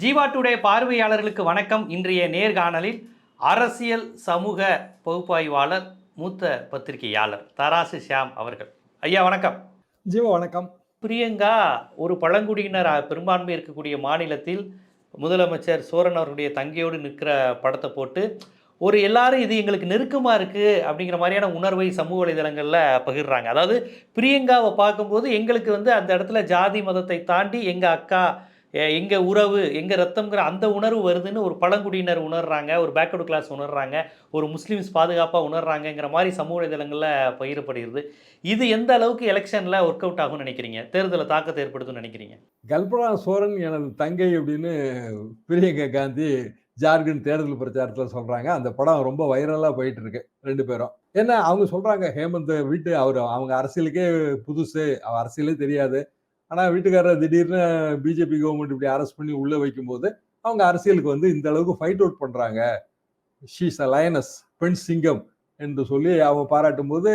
Jeeva today பார்வையாளர்களுக்கு வணக்கம். இன்றைய நேர்காணலில் அரசியல் சமூக பகுப்பாய்வாளர் மூத்த பத்திரிகையாளர் தராசு ஷியாம் அவர்கள். ஐயா வணக்கம். ஜீவா வணக்கம். பிரியங்கா ஒரு பழங்குடியினர் பெரும்பான்மை இருக்கக்கூடிய மாநிலத்தில் முதலமைச்சர் சோரன் அவர்களுடைய தங்கையோடு நிற்கிற படத்தை போட்டு ஒரு எல்லாரும் இது எங்களுக்கு நெருக்கமாக இருக்குது அப்படிங்கிற மாதிரியான உணர்வை சமூக வலைதளங்களில் பகிர்றாங்க. அதாவது பிரியங்காவை பார்க்கும்போது எங்களுக்கு வந்து அந்த இடத்துல ஜாதி மதத்தை தாண்டி எங்கள் அக்கா எங்கள் உறவு எங்கள் ரத்தம்ங்கிற அந்த உணர்வு வருதுன்னு ஒரு பழங்குடியினர் உணர்றாங்க ஒரு பேக்வர்டு கிளாஸ் உணர்றாங்க ஒரு முஸ்லீம்ஸ் பாதுகாப்பாக உணர்றாங்கங்கிற மாதிரி சமூக வலைதளங்களில் பகிரப்படுகிறது இது எந்த அளவுக்கு எலெக்ஷனில் ஒர்க் அவுட் ஆகும்னு நினைக்கிறீங்க? தேர்தலில் தாக்கத்தை ஏற்படுத்தும்னு நினைக்கிறீங்க? கல்பனா சோரன் எனது தங்கை அப்படின்னு பிரியங்கா காந்தி ஜார்க்கண்ட் தேர்தல் பிரச்சாரத்தில் சொல்கிறாங்க அந்த படம் ரொம்ப வைரலாக போயிட்டு இருக்கு ரெண்டு பேரும். ஏன்னா அவங்க சொல்கிறாங்க ஹேமந்த் வீட்டு அவர் அவங்க அரசியலுக்கே புதுசு அவர் அரசியலே தெரியாது. ஆனா வீட்டுக்காரர் திடீர்னு பிஜேபி கவர்மெண்ட் இப்படி அரெஸ்ட் பண்ணி உள்ள வைக்கும்போது அவங்க அரசியலுக்கு வந்து இந்த அளவுக்கு ஃபைட் அவுட் பண்றாங்க. ஷீஸ் அ லயனஸ் பெண் சிங்கம் என்று சொல்லி அவங்க பாராட்டும் போது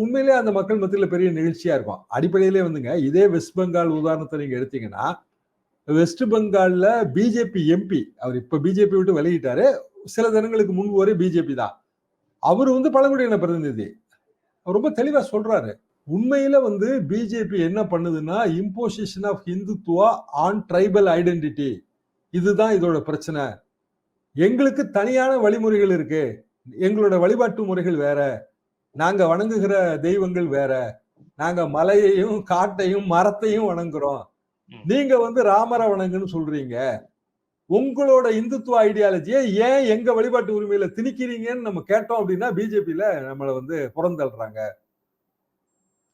உண்மையிலே அந்த மக்கள் மத்தியில் பெரிய நிகழ்ச்சியா இருக்கும். அடிப்படையிலே வந்துங்க இதே வெஸ்ட் பெங்கால் உதாரணத்தை நீங்க எடுத்தீங்கன்னா வெஸ்ட் பெங்காலில் பிஜேபி எம்பி அவர் இப்போ பிஜேபி விட்டு விலகிட்டாரு. சில தினங்களுக்கு முன்பு வரை பிஜேபி தான். அவர் வந்து பழங்குடியின பிரதிநிதி. அவர் ரொம்ப தெளிவாக சொல்றாரு. உண்மையில வந்து பிஜேபி என்ன பண்ணுதுன்னா imposition of Hindutva on tribal identity இதுதான் இதோட பிரச்சனை. எங்களுக்கு தனியான வழிமுறைகள் இருக்கு. எங்களோட வழிபாட்டு முறைகள் வேற. நாங்க வணங்குகிற தெய்வங்கள் வேற. நாங்க மலையையும் காட்டையும் மரத்தையும் வணங்குறோம். நீங்க வந்து ராமரை வணங்குன்னு சொல்றீங்க. உங்களோட இந்துத்துவ ஐடியாலஜியை ஏன் எங்க வழிபாட்டு உரிமையில திணிக்கிறீங்கன்னு நம்ம கேட்டோம் அப்படின்னா பிஜேபியில நம்மளை வந்து புறந்தள்ளுறாங்க.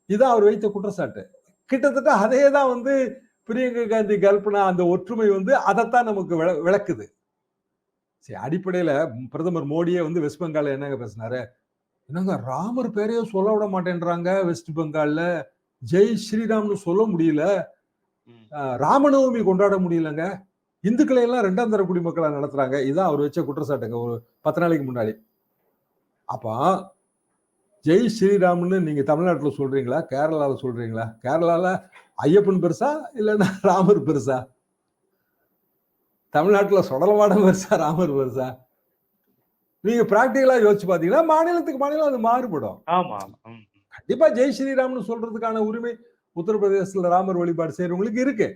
இதான் அவர் வைத்த குற்றச்சாட்டு. கிட்டத்தட்ட அதே தான் வந்து பிரியங்கா காந்தி கல்பனா அந்த ஒற்றுமை வந்து அதைத்தான் நமக்கு விள- விளக்குது. சரி அடிப்படையில பிரதமர் மோடியே வந்து வெஸ்ட் பெங்கால்ல என்னங்க பேசினாரு? என்னங்க ராமர் பேரையே சொல்ல விட மாட்டேன்றாங்க வெஸ்ட் பெங்கால்ல? ஜெய் ஸ்ரீராம்னு சொல்ல முடியல. ராமநவமி கொண்டாட முடியலங்க. இந்துக்களை எல்லாம் ரெண்டாம் தர குடிமக்களா நடத்துறாங்க. இதான் அவர் வச்ச குற்றச்சாட்டுங்க ஒரு பத்து நாளைக்கு முன்னாடி. அப்போ ஜெய் ஸ்ரீராம்னு நீங்க தமிழ்நாட்டுல சொல்றீங்களா? கேரளால சொல்றீங்களா? கேரளால ஐயப்பன் பெருசா இல்லைன்னா ராமர் பெருசா? தமிழ்நாட்டுல சொடலவாடம் பெருசா ராமர் பெருசா? நீங்க பிராக்டிகலா யோசிச்சு பாத்தீங்கன்னா மாநிலத்துக்கு மாநிலம் அது மாறுபடும். கண்டிப்பா ஜெய் ஸ்ரீராம்னு சொல்றதுக்கான உரிமை உத்தரப்பிரதேசத்துல ராமர் வழிபாடு செய்யறவங்களுக்கு இருக்கு.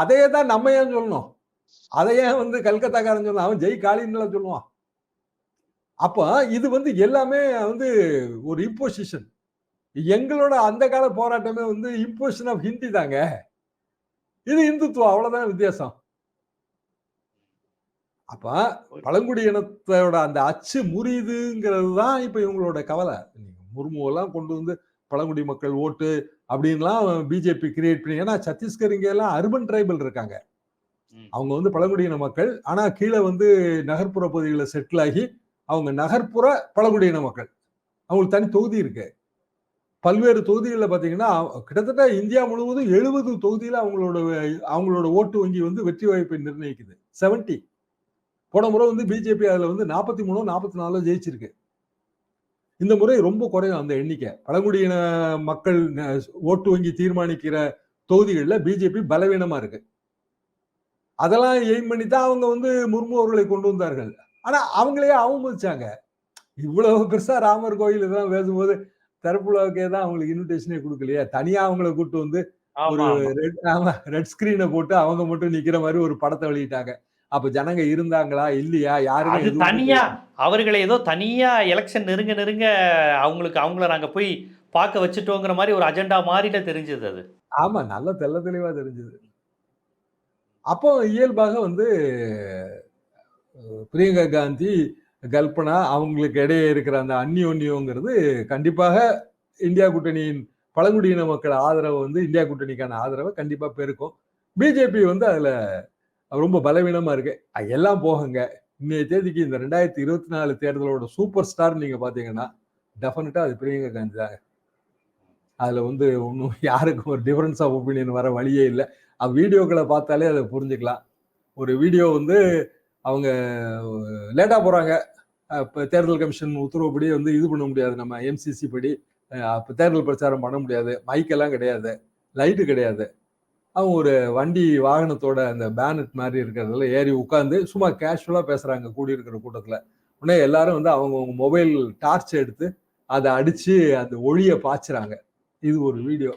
அதையே தான் நம்ம ஏன் சொல்லணும்? அதை ஏன் வந்து கல்கத்தாக்காரன் சொல்லணும் அவன் ஜெய் காளின்னு சொல்லுவான். அப்ப இது வந்து எல்லாமே வந்து ஒரு இம்போசிஷன் எங்களோட அந்த கால போராட்டமே வந்து இம்போசிஷன் ஆஃப் ஹிந்தி தாங்க. இது இந்துத்துவம் அவ்வளவுதான் வித்தியாசம். அப்ப பழங்குடி இனத்தோட அந்த அச்சு முறியுதுங்கிறது தான் இப்ப இவங்களோட கவலை. நீங்க முர்மு எல்லாம் கொண்டு வந்து பழங்குடி மக்கள் ஓட்டு அப்படின்லாம் பிஜேபி கிரியேட் பண்ணி ஏன்னா சத்தீஸ்கர் இங்க எல்லாம் அர்பன் ட்ரைபல் இருக்காங்க. அவங்க வந்து பழங்குடியின மக்கள். ஆனா கீழே வந்து நகர்ப்புற பகுதிகளில் செட்டில் ஆகி அவங்க நகர்ப்புற பழங்குடியின மக்கள். அவங்களுக்கு தனி தொகுதி இருக்கு. பல்வேறு தொகுதிகளில் பார்த்தீங்கன்னா கிட்டத்தட்ட இந்தியா முழுவதும் எழுபது தொகுதியில் அவங்களோட அவங்களோட ஓட்டு வங்கி வந்து வெற்றி வாய்ப்பை நிர்ணயிக்குது. 70 போன முறை வந்து பிஜேபி அதில் வந்து நாற்பத்தி மூணோ நாற்பத்தி நாலோ ஜெயிச்சிருக்கு. இந்த முறை ரொம்ப குறையும் அந்த எண்ணிக்கை. பழங்குடியின மக்கள் ஓட்டு வங்கி தீர்மானிக்கிற தொகுதிகளில் பிஜேபி பலவீனமாக இருக்கு. அதெல்லாம் எய்ம் பண்ணி தான் அவங்க வந்து முர்மு அவர்களை கொண்டு வந்தார்கள். ஆனா அவங்களையே அவமதிச்சாங்க. இவ்வளவு பெருசா ராமர் கோயில் இதெல்லாம் பேசும்போது தரப்புலாவுக்கே தான் அவங்களுக்கு இன்விடேஷனே கொடுக்கலையா. தனியா அவங்கள கூட்டு வந்து ஒரு. ரெட் ஆமா. ரெட் ஸ்கிரீனை போட்டு அவங்க மட்டும் நிக்கிற மாதிரி ஒரு படத்தை வெளியிட்டாங்க. அப்ப ஜனங்க இருந்தாங்களா? இல்லையா? யாருமே தனியா அவர்களை ஏதோ தனியா எலெக்ஷன் நெருங்க நெருங்க அவங்களுக்கு அவங்கள நாங்க போய் பார்க்க வச்சுட்டோங்கிற மாதிரி ஒரு அஜெண்டா மாதிரில தெரிஞ்சது அது. ஆமா நல்ல தெள்ள தெளிவா தெரிஞ்சது. அப்போ இயல்பாக வந்து பிரியங்கா காந்தி கல்பனா அவங்களுக்கு இடையே இருக்கிற அந்த அந்நியோன்யோங்கிறது கண்டிப்பாக இந்தியா கூட்டணியின் பழங்குடியின மக்கள் ஆதரவு வந்து இந்தியா கூட்டணிக்கான ஆதரவை கண்டிப்பாக பெருக்கும். பிஜேபி வந்து அதில் ரொம்ப பலவீனமாக இருக்கு. அது எல்லாம் போகுங்க. இன்னைய தேதிக்கு இந்த ரெண்டாயிரத்தி இருபத்தி நாலு தேர்தலோட சூப்பர் ஸ்டார் நீங்கள் பார்த்தீங்கன்னா டெஃபினட்டாக அது பிரியங்கா காந்தி தான் அதில் வந்து ஒன்றும் யாருக்கும் ஒரு டிஃபரன்ஸ் ஆஃப் ஒப்பீனியன் வர வழியே இல்லை. வீடியோக்களை பார்த்தாலே அதை புரிஞ்சுக்கலாம். ஒரு வீடியோ வந்து அவங்க லேட்டாக போகிறாங்க இப்போ தேர்தல் கமிஷன் உத்தரவுப்படி வந்து இது பண்ண முடியாது. நம்ம எம்சிசி படி அப்போ தேர்தல் பிரச்சாரம் பண்ண முடியாது. மைக்கெல்லாம் கிடையாது. லைட்டு கிடையாது. அவங்க ஒரு வண்டி வாகனத்தோட அந்த பேனட் மாதிரி இருக்கிறதுல ஏறி உட்காந்து சும்மா கேஷுவலாக பேசுகிறாங்க கூடி இருக்கிற உடனே எல்லாரும் வந்து அவங்கவுங்க மொபைல் டார்ச் எடுத்து அதை அடித்து அந்த ஒளியை பாய்ச்சுறாங்க. இது ஒரு வீடியோ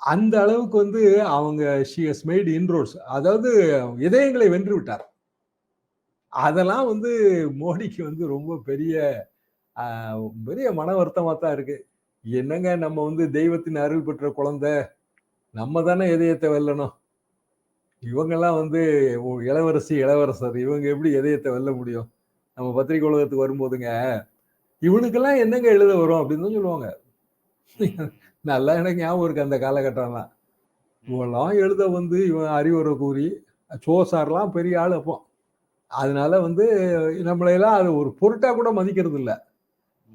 அந்த அளவுக்கு வந்து அவங்க ஷி ஹஸ் மெய்டு இன்ரோட்ஸ் அதாவது இதயங்களை வென்று விட்டார். அதெல்லாம் வந்து மோடிக்கு வந்து ரொம்ப பெரிய பெரிய மன வருத்தமாக தான் இருக்கு. என்னங்க நம்ம வந்து தெய்வத்தின் அருள் பெற்ற குழந்தை? நம்ம தானே இதயத்தை வெல்லணும். இவங்கெல்லாம் வந்து இளவரசி இளவரசர் இவங்க எப்படி இதயத்தை வெல்ல முடியும்? நம்ம பத்திரிகை உலகத்துக்கு வரும்போதுங்க இவனுக்கெல்லாம் என்னங்க எழுத வரும் அப்படின்னு தான் சொல்லுவாங்க. நல்லா எனக்கு ஞாபகம் இருக்கு அந்த காலகட்டம்லாம். இவெல்லாம் எழுத வந்து இவன் அறிவுரை கூறி சோசார்லாம் பெரிய ஆள் அப்போ. அதனால வந்து நம்மளையெல்லாம் அது ஒரு பொருட்டா கூட மதிக்கிறது இல்லை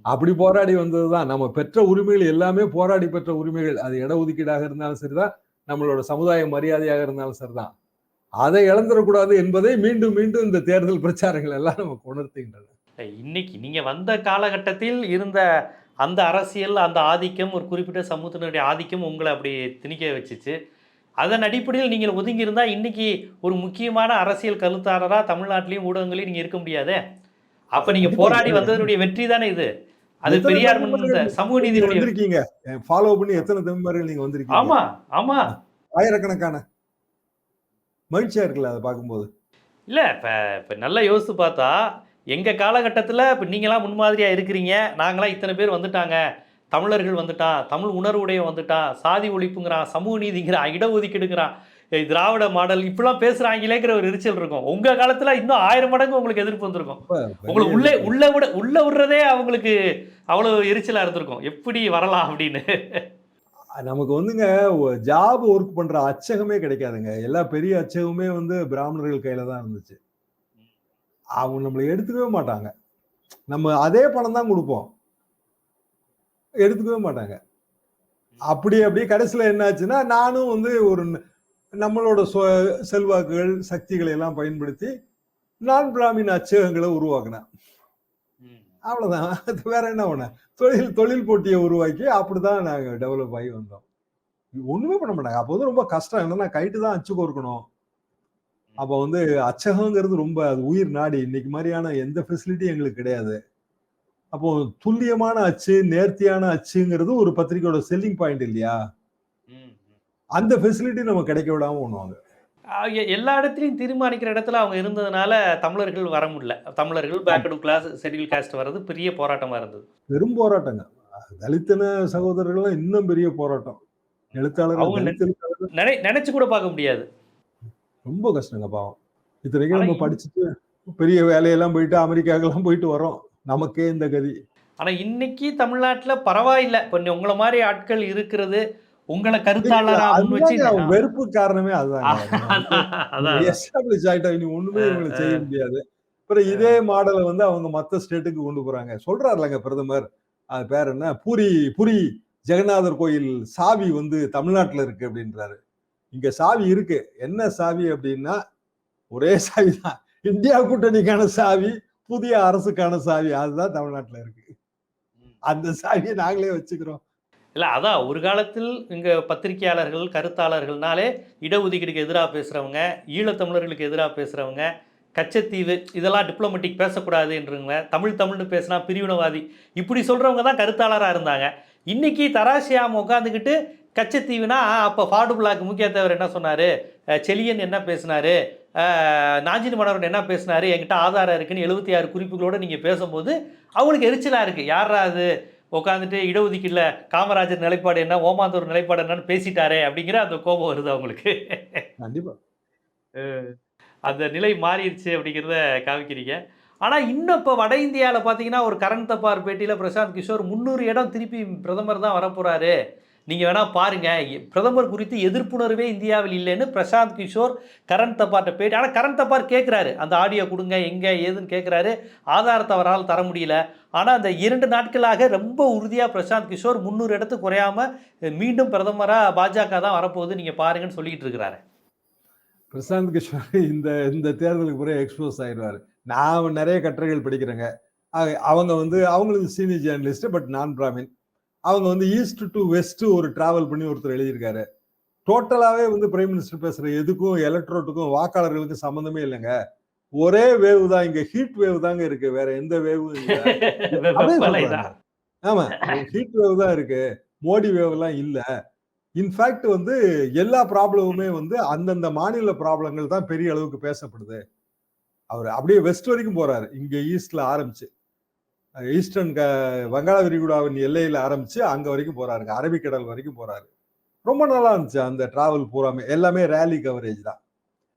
அப்படி போராடி வந்தது தான் நம்ம பெற்ற உரிமைகள் எல்லாமே போராடி பெற்ற உரிமைகள். அது இடஒதுக்கீடாக இருந்தாலும் சரிதான். நம்மளோட சமுதாய மரியாதையாக இருந்தாலும் சரிதான். அதை இழந்துடக்கூடாது என்பதை மீண்டும் மீண்டும் இந்த தேர்தல் பிரச்சாரங்கள் எல்லாம் நம்ம உணர்த்துகின்றன. இன்னைக்கு நீங்க வந்த காலகட்டத்தில் இருந்த அந்த அரசியல் அந்த ஆதிக்கம் ஒரு குறிப்பிட்ட சமூகத்தினுடைய ஆதிக்கம் உங்களை அப்படி திணிக்க வச்சுச்சு. அதன் அடிப்படையில் நீங்கள் ஒதுங்கி இருந்தா இன்னைக்கு ஒரு முக்கியமான அரசியல் கருத்தாளரா தமிழ்நாட்டிலையும் ஊடகங்களையும் நீங்க இருக்க முடியாதே? அப்ப நீங்க போராடி வந்ததனுடைய வெற்றி தானே இது? அது பெரியார் சமூக நீதியினுடைய வந்திருக்கீங்க? ஃபாலோ பண்ணி எத்தனை தமிழ்மார்கள் நீங்க வந்திருக்கீங்க? ஆமா ஆமா. ஆயிரக்கணக்கான. மகிழ்ச்சியா இருக்குல்ல அதை பார்க்கும்போது? இல்ல இப்ப இப்ப நல்லா யோசித்து பார்த்தா எங்க காலகட்டத்தில் இப்போ நீங்களாம் முன்மாதிரியா இருக்கிறீங்க. நாங்களாம் இத்தனை பேர் வந்துட்டாங்க. தமிழர்கள் வந்துட்டான் தமிழ் உணர்வுடைய வந்துட்டான் சாதி ஒழிப்புங்கிறான் சமூக நீதிங்கிறான் இடஒதுக்கீடுங்கிறான் திராவிட மாடல் இப்படிலாம் பேசுறாங்களேங்கிற ஒரு எரிச்சல் இருக்கும். உங்க காலத்துல இன்னும் ஆயிரம் மடங்கு உங்களுக்கு எதிர்ப்பு வந்திருக்கும். உங்களுக்கு உள்ளே உள்ள விட உள்ள விடுறதே அவங்களுக்கு அவ்வளவு எரிச்சலா இருந்திருக்கும். எப்படி வரலாம் அப்படின்னு? நமக்கு வந்துங்க ஜாப் ஒர்க் பண்ற அச்சகமே கிடைக்காதுங்க. எல்லா பெரிய அச்சகமே வந்து பிராமணர்கள் கையில தான் இருந்துச்சு. அவங்க நம்மளை எடுத்துக்கவே மாட்டாங்க. நம்ம அதே பணம் தான் கொடுப்போம். எடுத்துக்கவே மாட்டாங்க. அப்படி அப்படியே கடைசியில் என்னாச்சுன்னா நானும் வந்து ஒரு நம்மளோட சொ- செல்வாக்குகள் சக்திகளை எல்லாம் பயன்படுத்தி நான் பிராமின் அச்சகங்களை உருவாக்கினேன். அவ்வளவுதான். அது வேற என்ன பண்ண? தொழில் தொழில் போட்டியை உருவாக்கி அப்படிதான் நாங்க டெவலப் ஆகி வந்தோம். ஒண்ணுமே பண்ண மாட்டாங்க. அப்போ வந்து ரொம்ப கஷ்டம். என்னன்னா கைட்டு தான் அச்சு கோர்க்கணும் அப்ப வந்து அச்சகங்கிறது ரொம்ப அது உயிர் நாடி. இன்னைக்கு மாதிரியான எந்த ஃபெசிலிட்டி எங்களுக்கு கிடையாது. அப்போ துல்லியமான அச்சு நேர்த்தியான அச்சுங்கிறது ஒரு பத்திரிக்கையோட செல்லிங் பாயிண்ட் இல்லையா? அந்த ஃபெசிலிட்டி நம்ம கிடைக்க விடாம பண்ணுவாங்க. எல்லா இடத்துலையும் தீர்மானிக்கிற இடத்துல அவங்க இருந்ததுனால தமிழர்கள் வர முடியல. தமிழர்கள் பேக்கடு கிளாஸ் ஷெட்யூல் காஸ்ட் வர்றது பெரிய போராட்டமா இருந்தது. பெரும் போராட்டங்க. தலித்தன சகோதரர்கள் இன்னும் பெரிய போராட்டம். எழுத்தாளர்கள் நினைச்சு கூட பார்க்க முடியாது. ரொம்ப கஷ்டங்க பாவம். இத்தனைக்கும் நம்ம படிச்சுட்டு பெரிய வேலையெல்லாம் போயிட்டு அமெரிக்காக்கெல்லாம் போயிட்டு வரோம் நமக்கே இந்த கதி. ஆனா இன்னைக்கு தமிழ்நாட்டுல பரவாயில்லை. இப்போ உங்களை மாதிரி ஆட்கள் இருக்கிறது உங்களை கருத்தாளரா வெறுப்பு காரணமே அதுதாங்க. அதான். எஸ்டாப்ளிஷ் ஆயிட்டா இனி ஒண்ணுமே இவங்களுக்கு செய்ய முடியாது. அப்புறம் இதே மாடலை வந்து அவங்க மத்த ஸ்டேட்டுக்கு கொண்டு போறாங்க. சொல்றாருலங்க பிரதமர். அது பேர் என்ன? பூரி புரி ஜெகநாதர் கோயில் சாவி வந்து தமிழ்நாட்டுல இருக்கு அப்படின்றாரு. இங்க சாவி இருக்கு. என்ன சாவி அப்படின்னா ஒரே சாவி தான் இந்தியா கூட்டணிக்கான சாவி. புதிய அரசுக்கான சாவி அதுதான் தமிழ்நாட்டுல இருக்கு. அந்த சாவியை நாங்களே வச்சுக்கிறோம். இல்ல அதான் ஒரு காலத்தில் இங்க பத்திரிகையாளர்கள் கருத்தாளர்கள்னாலே இடஒதுக்கீடுக்கு எதிராக பேசுறவங்க ஈழத்தமிழர்களுக்கு எதிராக பேசுறவங்க கச்சத்தீவு இதெல்லாம் டிப்ளமேட்டிக் பேசக்கூடாதுன்றவங்க தமிழ் தமிழ்னு பேசினா பிரிவினவாதி. இப்படி சொல்றவங்க தான் கருத்தாளராக இருந்தாங்க. இன்னைக்கு தராசியாம உட்காந்துக்கிட்டு கச்சத்தீவுனா அப்போ ஃபாடு பிளாக் முக்கியத்தவர் என்ன சொன்னார்? செலியன் என்ன பேசினாரு? அஹ், நாஞ்சில் மன்னவன் என்ன பேசினாரு? என்கிட்ட ஆதாரம் இருக்குன்னு எழுபத்தி ஆறு குறிப்புகளோடு நீங்கள் பேசும்போது அவங்களுக்கு எரிச்சலாக இருக்குது யாரா அது? உட்காந்துட்டு இடஒதுக்கீட்டில் காமராஜர் நிலைப்பாடு என்ன? ஓமாந்தூர் நிலைப்பாடு என்னன்னு பேசிட்டாரே அப்படிங்கிற அந்த கோபம் வருது அவங்களுக்கு. கண்டிப்பா. அந்த நிலை மாறிடுச்சு அப்படிங்கிறத காமிக்கிறீங்க. ஆனால் இன்னும் இப்போ வட இந்தியாவில் பார்த்தீங்கன்னா ஒரு கரண் தப்பார் பேட்டியில் பிரசாந்த் கிஷோர் முந்நூறு இடம் திருப்பி பிரதமர் தான் வரப்போகிறாரு நீங்கள் வேணால் பாருங்கள் பிரதமர் குறித்து எதிர்ப்புணர்வே இந்தியாவில் இல்லைன்னு பிரசாந்த் கிஷோர் கரண் தப்பார்ட்ட போயிட்டு ஆனால் கரண் தப்பார் கேட்குறாரு அந்த ஆடியோ கொடுங்க எங்கே ஏதுன்னு கேட்குறாரு ஆதாரத்தை அவரால் தர முடியல. ஆனால் அந்த இரண்டு நாட்களாக ரொம்ப உறுதியாக பிரசாந்த் கிஷோர் முந்நூறு இடத்து குறையாம மீண்டும் பிரதமராக பாஜக தான் வரப்போகுது. நீங்கள் பாருங்கன்னு சொல்லிட்டு இருக்கிறாரு. பிரசாந்த் கிஷோர் இந்த இந்த தேர்தலுக்கு பிறகு எக்ஸ்போஸ் ஆகிடுவார் நான் நிறைய கட்டுரைகள் படிக்கிறேங்க. அவங்க வந்து அவங்களுக்கு சீனியர் ஜேர்னலிஸ்ட் பட் நான் பிராமின் அவங்க வந்து ஈஸ்ட் டு வெஸ்ட் ஒரு டிராவல் பண்ணி ஒருத்தர் எழுதியிருக்காரு. டோட்டலாவே வந்து பிரைம் மினிஸ்டர் பேசுற எதுக்கும் எலக்ட்ரோட்டுக்கும் வாக்காளர்களுக்கும் சம்பந்தமே இல்லைங்க. ஒரே வேவ் தான் இங்க ஹீட் வேவ் தாங்க இருக்கு. வேற எந்த வேவும் ஆமா ஹீட் வேவ் தான் இருக்கு. மோடி வேவ் எல்லாம் இல்ல. இன்ஃபேக்ட் வந்து எல்லா ப்ராப்ளமுமே வந்து அந்தந்த மாநில ப்ராப்ளங்கள் தான் பெரிய அளவுக்கு பேசப்படுது. அவர் அப்படியே வெஸ்ட் வரைக்கும் போறாரு. இங்க ஈஸ்ட்ல ஆரம்பிச்சு. ஈஸ்டர்ன் வங்காள விரிகுடாவின் எல்லையில் ஆரம்பித்து அங்கே வரைக்கும் போகிறாருங்க அரபிக்கடல் வரைக்கும் போகிறாரு ரொம்ப நல்லா இருந்துச்சு அந்த ட்ராவல் பூராமே. எல்லாமே ரேலி கவரேஜ் தான்.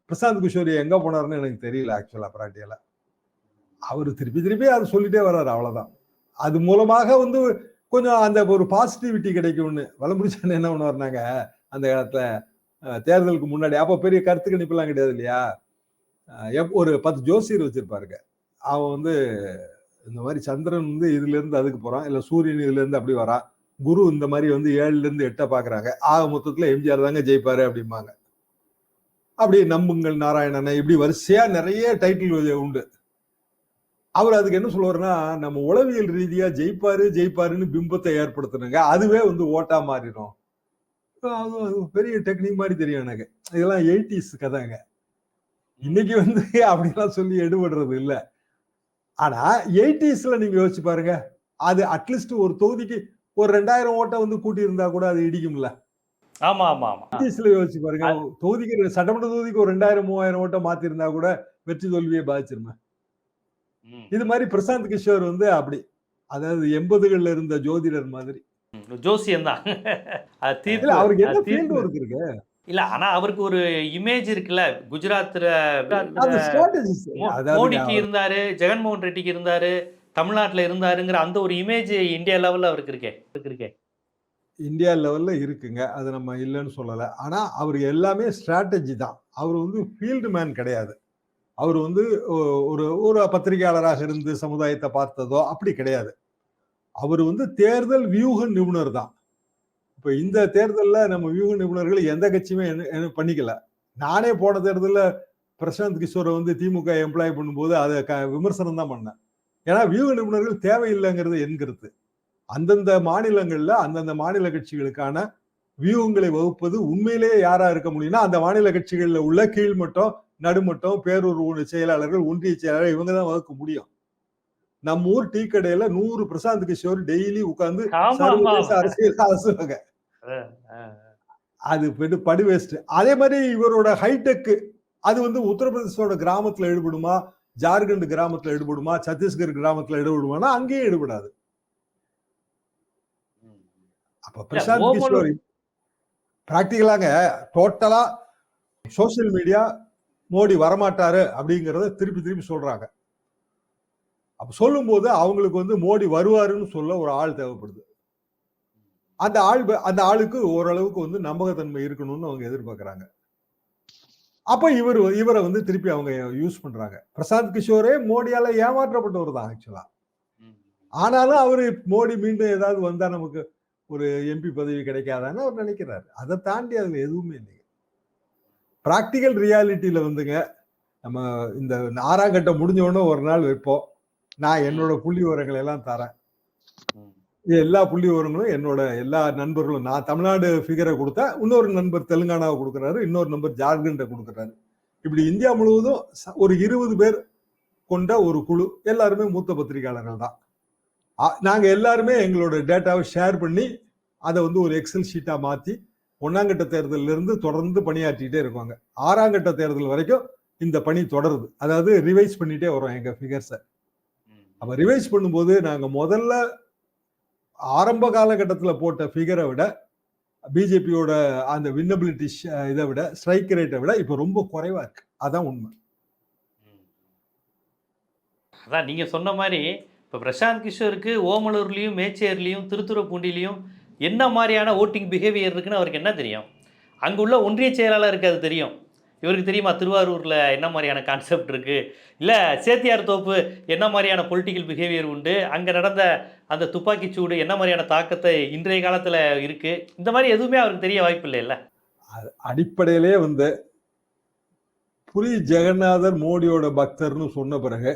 பிரசாந்த் கிஷோரி எங்கே போனாருன்னு எனக்கு தெரியல ஆக்சுவலாக பராட்டியில அவர் திருப்பி திருப்பி அதை சொல்லிட்டே வர்றாரு அவ்வளோதான் அது மூலமாக வந்து கொஞ்சம் அந்த ஒரு பாசிட்டிவிட்டி கிடைக்கும்னு. வலமுடிச்சான் என்ன ஒன்று வந்தாங்க அந்த காலத்தில் தேர்தலுக்கு முன்னாடி. அப்போ பெரிய கருத்து கணிப்புலாம் கிடையாது இல்லையா? எப்- ஒரு பத்து ஜோசியர் வச்சுருப்பாருங்க. அவன் வந்து இந்த மாதிரி சந்திரன் வந்து இதுலேருந்து அதுக்கு போகிறான் இல்லை சூரியன் இதுலேருந்து அப்படி வரான் குரு இந்த மாதிரி வந்து ஏழுலேருந்து எட்டை எட்ட ஆக மொத்தத்தில் எம்ஜிஆர் தாங்க ஜெயிப்பாரு அப்படிம்பாங்க. அப்படி நம்புங்கள் நாராயணனை இப்படி வரிசையாக நிறைய டைட்டில் உண்டு. அவர் அதுக்கு என்ன சொல்லுவாருன்னா நம்ம உளவியல் ரீதியாக ஜெயிப்பாரு ஜெயிப்பாருன்னு பிம்பத்தை ஏற்படுத்தணுங்க. அதுவே வந்து ஓட்டா மாறிடும். அது அது பெரிய டெக்னிக் மாதிரி தெரியும் எனக்கு. இதெல்லாம் எயிட்டிஸ் கதைங்க. இன்னைக்கு வந்து அப்படிலாம் சொல்லி எடுபடுறது இல்லை. ஆனா எயிட்டிஸ்ல நீங்க யோசிச்சு பாருங்க. அது அட்லீஸ்ட் ஒரு தொகுதிக்கு ஒரு ரெண்டாயிரம் ஓட்டை வந்து கூட்டி இருந்தா கூட அது இடிக்கும்ல. ஆமா ஆமா ஆமா. எயிட்டிஸ்ல யோசிச்சு பாருங்க. தொகுதிக்கு சட்டமன்ற தொகுதிக்கு ஒரு ரெண்டாயிரம் மூவாயிரம் ஓட்டை மாத்தி இருந்தா கூட வெற்றி தோல்வியை பாதிச்சிருமே. இது மாதிரி பிரசாந்த் கிஷோர் வந்து அப்படி. அதாவது எண்பதுகள்ல இருந்த ஜோதிடர் மாதிரி. ஜோசியம் தான் அவருக்கு என்ன ஃபீல்டு. ஒர்க் இருக்கு? இல்ல ஆனா அவருக்கு ஒரு இமேஜ் இருக்குல்ல குஜராத்ல மோடிக்கு இருந்தாரு ஜெகன்மோகன் ரெட்டிக்கு இருந்தாரு தமிழ்நாட்டுல இருந்தாருங்கிற அந்த ஒரு இமேஜ் இந்தியா லெவல்ல அவருக்கு இருக்கே. அவருக்கு இருக்கே. இந்தியா லெவல்ல இருக்குங்க. அது நம்ம இல்லைன்னு சொல்லல. ஆனா அவர் எல்லாமே ஸ்ட்ராட்டஜி தான். அவர் வந்து ஃபீல்டு மேன் கிடையாது. அவர் வந்து ஒரு ஒரு பத்திரிகையாளராக இருந்து சமுதாயத்தை பார்த்ததோ அப்படி கிடையாது. அவர் வந்து தேர்தல் வியூக நிபுணர் தான். இப்ப இந்த தேர்தல்ல நம்ம வியூக நிபுணர்கள் எந்த கட்சியுமே என்ன- பண்ணிக்கல. நானே போன தேர்தல்ல பிரசாந்த் கிஷோரை வந்து திமுக எம்ப்ளாய் பண்ணும்போது அதை க- விமர்சனம் தான் பண்ணேன். ஏன்னா வியூக நிபுணர்கள் தேவையில்லைங்கிறது என் கருத்து. அந்தந்த மாநிலங்கள்ல அந்தந்த மாநில கட்சிகளுக்கான வியூகங்களை வகுப்பது உண்மையிலேயே யாரா இருக்க முடியும்னா அந்த மாநில கட்சிகளில் உள்ள கீழ்மட்டம் நடுமட்டம் பேரூர் செயலாளர்கள் ஒன்றிய செயலாளர் இவங்க தான் வகுக்க முடியும். நம்ம ஊர் டீ கடையில நூறு பிரசாந்த் கிஷோர் டெய்லி உட்கார்ந்து அரசியல் அலசுவாங்க ஆ. அது படு வேஸ்ட் அதே மாதிரி இவரோட ஹைடெக் அது வந்து உத்தரப்பிரதேசோட கிராமத்துல ஈடுபடுமா ஜார்க்கண்ட் கிராமத்துல ஈடுபடுமா சத்தீஸ்கர் கிராமத்துல ஈடுபடுமானா அங்கேயும் ஈடுபடாது. அப்ப பிரசாந்த் கிஷோர் பிராக்டிகலாங்க டோட்டலா சோசியல் மீடியா மோடி வரமாட்டாரு அப்படிங்கறத திருப்பி திருப்பி சொல்றாங்க. அப்ப சொல்லும்போது அவங்களுக்கு வந்து மோடி வருவாருன்னு சொல்ல ஒரு ஆள் தேவைப்படுது. அந்த ஆள் அந்த ஆளுக்கு ஓரளவுக்கு வந்து நம்பகத்தன்மை இருக்கணும்னு அவங்க எதிர்பார்க்குறாங்க. அப்போ இவர் இவரை வந்து திருப்பி அவங்க யூஸ் பண்றாங்க. பிரசாந்த் கிஷோரே மோடியால ஏமாற்றப்பட்டவர் தான் ஆக்சுவலா. ஆனாலும் அவரு மோடி மீண்டும் ஏதாவது வந்தா நமக்கு ஒரு எம்பி பதவி கிடைக்காதான்னு அவர் நினைக்கிறாரு. அதை தாண்டி அதுல எதுவுமே இல்லைங்க. ப்ராக்டிக்கல் ரியாலிட்டியில வந்துங்க நம்ம இந்த ஆறாம் கட்டம் முடிஞ்ச உடனே ஒரு நாள் வைப்போம். நான் என்னோட புள்ளி விவரங்களை எல்லாம் தரேன். எல்லா புள்ளி விவரங்களும் என்னோட எல்லா நண்பர்களும் நான் தமிழ்நாடு ஃபிகரை கொடுத்தா இன்னொரு நண்பர் தெலுங்கானாவை கொடுக்குறாரு இன்னொரு நண்பர் ஜார்க்கண்டை கொடுக்குறாரு. இப்படி இந்தியா முழுவதும் ஒரு இருபது பேர் கொண்ட ஒரு குழு எல்லாருமே மூத்த பத்திரிகையாளர்கள் தான். ஆ- நாங்க எல்லாருமே எங்களோட டேட்டாவை ஷேர் பண்ணி அதை வந்து ஒரு எக்ஸல் ஷீட்டா மாத்தி ஒன்னாம் கட்ட தேர்தல்ல இருந்து தொடர்ந்து பணியாற்றிட்டே இருக்காங்க. ஆறாம் கட்ட தேர்தல் வரைக்கும் இந்த பணி தொடருது. அதாவது ரிவைஸ் பண்ணிட்டே வரோம் எங்க ஃபிகர்ஸை. அப்போ ரிவைஸ் பண்ணும்போது நாங்கள் முதல்ல ஆரம்ப காலகட்டத்தில் போட்ட ஃபிகரை விட பிஜேபியோட அந்த வின்னபிலிட்டி இதை விட ஸ்ட்ரைக் ரேட்டை விட இப்போ ரொம்ப குறைவாக இருக்கு. அதான் உண்மை. அதான் நீங்கள் சொன்ன மாதிரி இப்போ பிரசாந்த் கிஷோருக்கு ஓமலூர்லேயும் மேச்சேர்லேயும் திருத்துறைப்பூண்டிலையும் என்ன மாதிரியான ஓட்டிங் பிஹேவியர் இருக்குன்னு அவருக்கு என்ன தெரியும்? அங்கே உள்ள ஒன்றிய செயலாளருக்கு அது தெரியும். இவருக்கு தெரியுமா திருவாரூரில் என்ன மாதிரியான கான்செப்ட் இருக்குது இல்லை சேத்தியார் தோப்பு என்ன மாதிரியான பொலிட்டிக்கல் பிஹேவியர் உண்டு? அங்கே நடந்த அந்த துப்பாக்கிச் சூடு என்ன மாதிரியான தாக்கத்தை இன்றைய காலத்தில் இருக்குது இந்த மாதிரி எதுவுமே அவருக்கு தெரிய வாய்ப்பு இல்லைல்ல. அடிப்படையிலே வந்து புரி ஜெகநாதர் மோடியோட பக்தர்னு சொன்ன பிறகு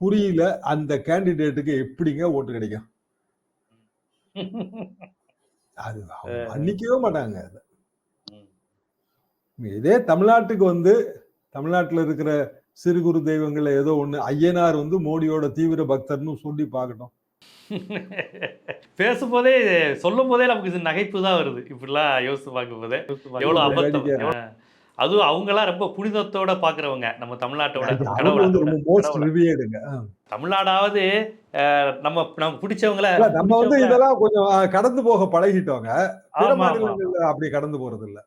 புரியில அந்த கேண்டிடேட்டுக்கு எப்படிங்க ஓட்டு கிடைக்கும்? அது மன்னிக்கவே மாட்டாங்க அதை. இதே தமிழ்நாட்டுக்கு வந்து தமிழ்நாட்டுல இருக்கிற சிறு குறு தெய்வங்கள்ல ஏதோ ஒண்ணு ஐயனார் வந்து மோடியோட தீவிர பக்தர்னு சொல்லி பார்க்கட்டும். பேசும்போதே சொல்லும் போதே நமக்கு நகைப்பு தான் வருது. இப்படிலாம் யோசித்து பார்க்கும்போதே. எவ்வளோ அபத்தம். அதுவும் அவங்களாம் ரொம்ப புனிதத்தோட பார்க்குறவங்க நம்ம தமிழ்நாட்டோட. கடவுளை. தமிழ்நாடாவது நம்ம நம்ம பிடிச்சவங்கள நம்ம வந்து இதெல்லாம் கொஞ்சம் கடந்து போக பழகிட்டோங்க. அப்படி கடந்து போறது இல்ல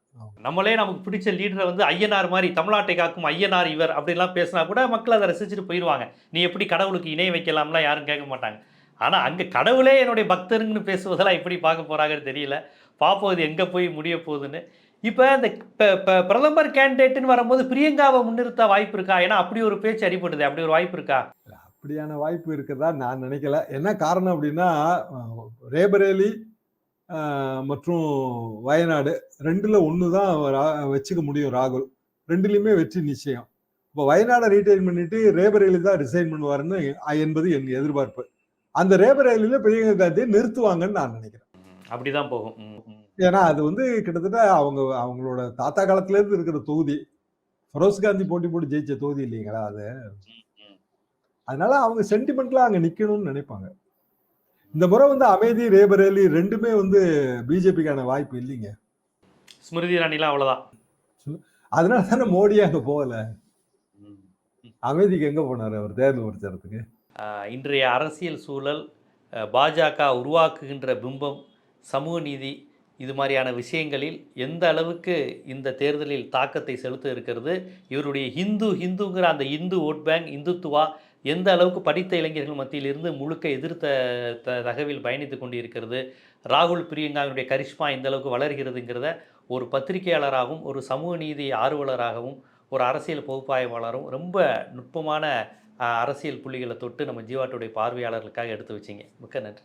நம்மளே நமக்கு பிடிச்ச லீடரை வந்து ஐயனார் மாதிரி தமிழ்நாட்டை காக்கும் ஐயனார் இவர் அப்படிலாம் பேசினா கூட மக்கள் அதை ரசிச்சுட்டு போயிடுவாங்க நீ எப்படி கடவுளுக்கு இணை வைக்கலாம்லாம் யாரும் கேட்க மாட்டாங்க. ஆனால் அங்கே கடவுளே என்னுடைய பக்தருங்கன்னு பேசுவதெல்லாம் எப்படி பார்க்க போகிறாங்கன்னு தெரியல. பார்ப்போம் இது எங்கே போய் முடிய போகுதுன்னு. இப்போ இந்த பிரதமர் கேண்டிடேட்டுன்னு வரும்போது பிரியங்காவை முன்னிறுத்த வாய்ப்பு இருக்கா? ஏன்னா அப்படி ஒரு பேச்சு அடிபடுது அப்படி ஒரு வாய்ப்பு இருக்கா? அப்படியான வாய்ப்பு இருக்கிறதா நான் நினைக்கல. என்ன காரணம் அப்படின்னா ரேபரேலி மற்றும் வயநாடு. ரெண்டுல ஒன்று தான் வச்சுக்க முடியும் ராகுல். ரெண்டுலையுமே வெற்றி நிச்சயம். இப்போ வயநாடை ரீட்டைன் பண்ணிட்டு ரேபரேலி தான் ரிசைன் பண்ணுவாருன்னு என்பது என் எதிர்பார்ப்பு. அந்த ரேபரேலியில பிரியங்கா காந்தியை நிறுத்துவாங்கன்னு நான் நினைக்கிறேன். அப்படிதான் போகும். ஏன்னா அது வந்து கிட்டத்தட்ட அவங்க அவங்களோட தாத்தா காலத்துல இருந்து இருக்கிற தொகுதி. ஃபரோஸ் காந்தி போட்டி போட்டு ஜெயிச்ச தொகுதி இல்லைங்களா அது. அதனால அவங்க சென்டிமெண்ட்ல அங்க நிக்கணும்னு நினைப்பாங்க. இந்த முறை வந்து அமைதி ரேபரேலி ரெண்டுமே வந்து பிஜேபிக்கான வாய்ப்பு இல்லைங்க. ஸ்மிருதி இராணிலாம் அவ்வளோதான் அதனால தானே மோடி அங்க போகல. அமைதிக்கு எங்க போனாரு அவர் தேர்தல் பிரச்சாரத்துக்கு? இன்றைய அரசியல் சூழல் பாஜக உருவாக்குகின்ற பிம்பம் சமூக நீதி இது மாதிரியான விஷயங்களில் எந்த அளவுக்கு இந்த தேர்தலில் தாக்கத்தை செலுத்த இருக்கிறது? இவருடைய ஹிந்து ஹிந்துங்கிற அந்த இந்து ஓட் பேங்க் இந்துத்துவா எந்த அளவுக்கு படித்த இளைஞர்கள் மத்தியில் இருந்து முழுக்க எதிர்த்த த தகவில் பயணித்து கொண்டு இருக்கிறது ராகுல் பிரியங்காவினுடைய கரிஷ்மா எந்த அளவுக்கு வளர்கிறதுங்கிறத ஒரு பத்திரிகையாளராகவும் ஒரு சமூக நீதி ஆர்வலராகவும் ஒரு அரசியல் பகுப்பாய்வாளரும் ரொம்ப நுட்பமான அரசியல் புள்ளிகளை தொட்டு நம்ம ஜீவாட்டுடைய பார்வையாளர்களுக்காக எடுத்து வச்சிங்க. மிக்க நன்றி.